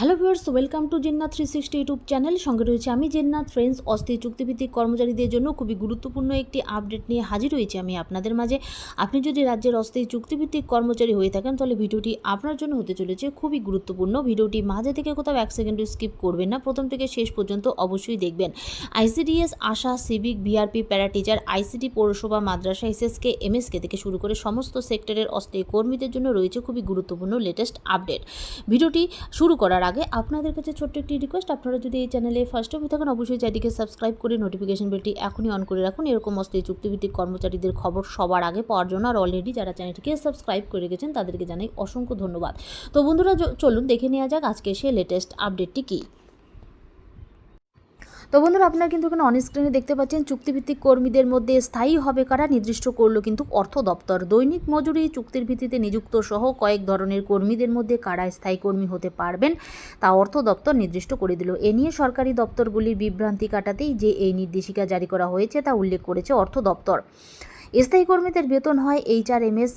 Hello viewers welcome to Jennath three sixty YouTube channel সঙ্গে রয়েছে আমি জেন্নাথ ফ্রেন্ডস অস্থায়ী চুক্তিভিত্তিক কর্মচারীদের জন্য খুবই গুরুত্বপূর্ণ একটি আপডেট নিয়ে হাজির হয়েছি আমি আপনাদের মাঝে। আপনি যদি রাজ্যের অস্থায়ী চুক্তিভিত্তিক কর্মচারী হয়ে থাকেন, তাহলে ভিডিওটি আপনার জন্য হতে চলেছে খুবই গুরুত্বপূর্ণ। ভিডিওটি মাঝে থেকে কোথাও এক সেকেন্ডও স্কিপ করবেন না। প্রথম থেকে শেষ পর্যন্ত অবশ্যই দেখবেন। ICDS ASHA civic VRP para teacher ICD পৌরসভা, মাদ্রাসা এসএসকে এমএসকে থেকে শুরু করে সমস্ত সেক্টরের অস্থায়ী কর্মীদের জন্য রয়েছে খুবই গুরুত্বপূর্ণ লেটেস্ট আপডেট ভিডিওটি শুরু করার আগে আপনাদের কাছে ছোট্ট একটি রিকোয়েস্ট আপনারা যদি এই চ্যানেলে ফার্স্ট টাইম থাকেন, অবশ্যই চ্যাটিকে সাবস্ক্রাইব করে নোটিফিকেশন বেলটি এখনই অন করে রাখুন। এরকম মস্ত এই চুক্তিভিত্তিক কর্মচারীদের খবর সবার আগে পাওয়ার জন্য আর অলরেডি যারা চ্যানেলটিকে সাবস্ক্রাইব করে রেখেছেন, তাদেরকে জানাই অসংখ্য ধন্যবাদ। তো বন্ধুরা চলুন দেখে নেওয়া যাক আজকে সে লেটেস্ট আপডেটটি কী। তো বন্ধুরা আপনারা কিন্তু এখানে অনস্ক্রিনে দেখতে পাচ্ছেন, চুক্তিভিত্তিক কর্মীদের মধ্যে স্থায়ী হবে কারা নির্দিষ্ট করল কিন্তু অর্থ দপ্তর। দৈনিক মজুরি, চুক্তির ভিত্তিতে নিযুক্ত সহ কয়েক ধরনের কর্মীদের মধ্যে কারা স্থায়ী কর্মী হতে পারবেন, তা অর্থ দপ্তর নির্দিষ্ট করে দিল। এ নিয়ে সরকারি দপ্তরগুলির বিভ্রান্তি কাটাতেই যে এই নির্দেশিকা জারি করা হয়েছে তা উল্লেখ করেছে অর্থ দপ্তর। স্থায়ী কর্মীদের বেতন হয় এইচআরএমএস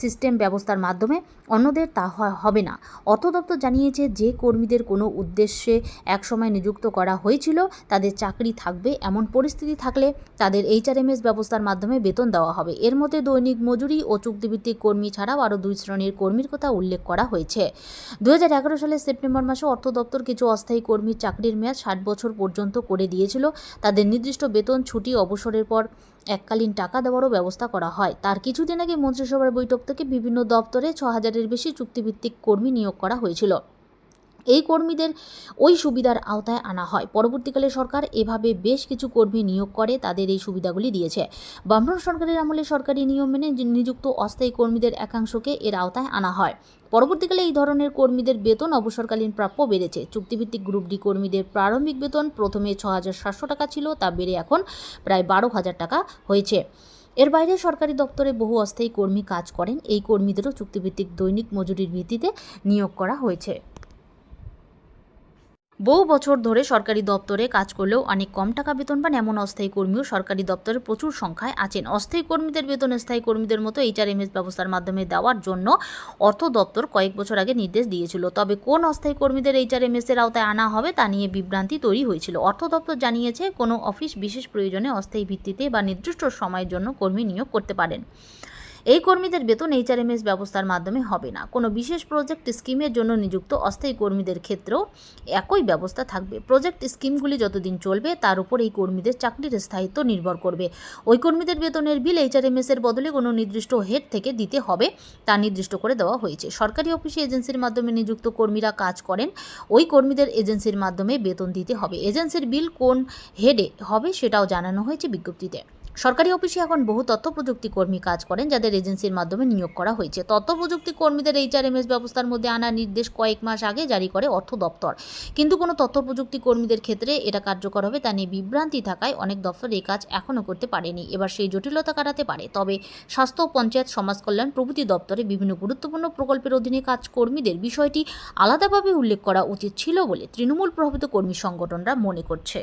সিস্টেম ব্যবস্থার মাধ্যমে। অন্যদের তা হবে না। অর্থ দপ্তর জানিয়েছে যে কর্মীদের কোনো উদ্দেশ্যে একসময় নিযুক্ত করা হয়েছিল, তাদের চাকরি থাকবে। এমন পরিস্থিতি থাকলে তাদের এইচআরএমএস ব্যবস্থার মাধ্যমে বেতন দেওয়া হবে। এর মধ্যে দৈনিক মজুরি ও চুক্তিভিত্তিক কর্মী ছাড়াও আরও দুই শ্রেণির কর্মীর কথা উল্লেখ করা হয়েছে। দু হাজার এগারো সালের সেপ্টেম্বর মাসে অর্থ দপ্তর কিছু অস্থায়ী কর্মীর চাকরির মেয়াদ ষাট বছর পর্যন্ত করে দিয়েছিল। তাদের নির্দিষ্ট বেতন, ছুটি, অবসরের পর এককালীন টাকা দেওয়ারও ব্যবস্থা করা হয়। তার কিছুদিন আগে মন্ত্রিসভার বৈঠক থেকে বিভিন্ন দপ্তরে ছ হাজারের বেশি চুক্তিভিত্তিক কর্মী নিয়োগ করা হয়েছিল। এই কর্মীদের ওই সুবিধার আওতায় আনা হয়। পরবর্তীকালে সরকার এভাবে বেশ কিছু কর্মী নিয়োগ করে, তাদের এই সুবিধাগুলি দিয়েছে। বামফ্রন্ট সরকারের আমলে সরকারি নিয়ম মেনে নিযুক্ত অস্থায়ী কর্মীদের একাংশকে এর আওতায় আনা হয়। পরবর্তীকালে এই ধরনের কর্মীদের বেতন অবসরকালীন প্রাপ্য বেড়েছে। চুক্তিভিত্তিক গ্রুপ ডি কর্মীদের প্রারম্ভিক বেতন প্রথমে ছ হাজার সাতশো টাকা ছিল, তা বেড়ে এখন প্রায় বারো হাজার টাকা হয়েছে। এর বাইরে সরকারি দপ্তরে বহু অস্থায়ী কর্মী কাজ করেন। এই কর্মীদেরও চুক্তিভিত্তিক দৈনিক মজুরির ভিত্তিতে নিয়োগ করা হয়েছে। বহু বছর ধরে সরকারি দপ্তরে কাজ করলেও অনেক কম টাকা বেতন পান এমন অস্থায়ী কর্মীও সরকারি দপ্তরে প্রচুর সংখ্যায় আছেন। অস্থায়ী কর্মীদের বেতন, স্থায়ী কর্মীদের মতো এইচআরএমএস ব্যবস্থার মাধ্যমে দেওয়ার জন্য অর্থ দপ্তর কয়েক বছর আগে নির্দেশ দিয়েছিল। তবে কোন অস্থায়ী কর্মীদের এইচআরএমএস এর আওতায় আনা হবে তা নিয়ে বিভ্রান্তি তৈরি হয়েছিল। অর্থ দপ্তর জানিয়েছে, কোনো অফিস বিশেষ প্রয়োজনে অস্থায়ী ভিত্তিতে বা নির্দিষ্ট সময়ের জন্য কর্মী নিয়োগ করতে পারেন। এই কর্মীদের বেতন এইচআরএমএস ব্যবস্থার মাধ্যমে হবে না। কোনো বিশেষ প্রজেক্ট স্কিমের জন্য নিযুক্ত অস্থায়ী কর্মীদের ক্ষেত্রেও একই ব্যবস্থা থাকবে। প্রজেক্ট স্কিমগুলি যতদিন চলবে, তার উপর এই কর্মীদের চাকরির স্থায়িত্ব নির্ভর করবে। ওই কর্মীদের বেতনের বিল এইচআরএমএস এর বদলে কোনো নির্দিষ্ট হেড থেকে দিতে হবে, তা নির্দিষ্ট করে দেওয়া হয়েছে। সরকারি অফিসে এজেন্সির মাধ্যমে নিযুক্ত কর্মীরা কাজ করেন, ওই কর্মীদের এজেন্সির মাধ্যমে বেতন দিতে হবে। এজেন্সির বিল কোন হেডে হবে সেটাও জানানো হয়েছে বিজ্ঞপ্তিতে। সরকারি অফিসে এখন বহু তথ্য প্রযুক্তি কর্মী কাজ করেন যাদের এজেন্সির মাধ্যমে নিয়োগ করা হয়েছে। তথ্য প্রযুক্তি কর্মীদের এইচআরএমএস ব্যবস্থার মধ্যে আনার নির্দেশ কয়েক মাস আগে জারি করে অর্থ দপ্তর। কিন্তু কোনো তথ্য প্রযুক্তি কর্মীদের ক্ষেত্রে এটা কার্যকর হবে তা নিয়ে বিভ্রান্তি থাকায় অনেক দপ্তর এই কাজ এখনও করতে পারেনি। এবার সেই জটিলতা কাটাতে পারে। তবে স্বাস্থ্য, পঞ্চায়েত সমাজ কল্যাণ প্রভৃতি দপ্তরে বিভিন্ন গুরুত্বপূর্ণ প্রকল্পের অধীনে কাজ কর্মীদের বিষয়টি আলাদাভাবে উল্লেখ করা উচিত ছিল বলে তৃণমূল প্রভাবিত কর্মী সংগঠনরা মনে করছে।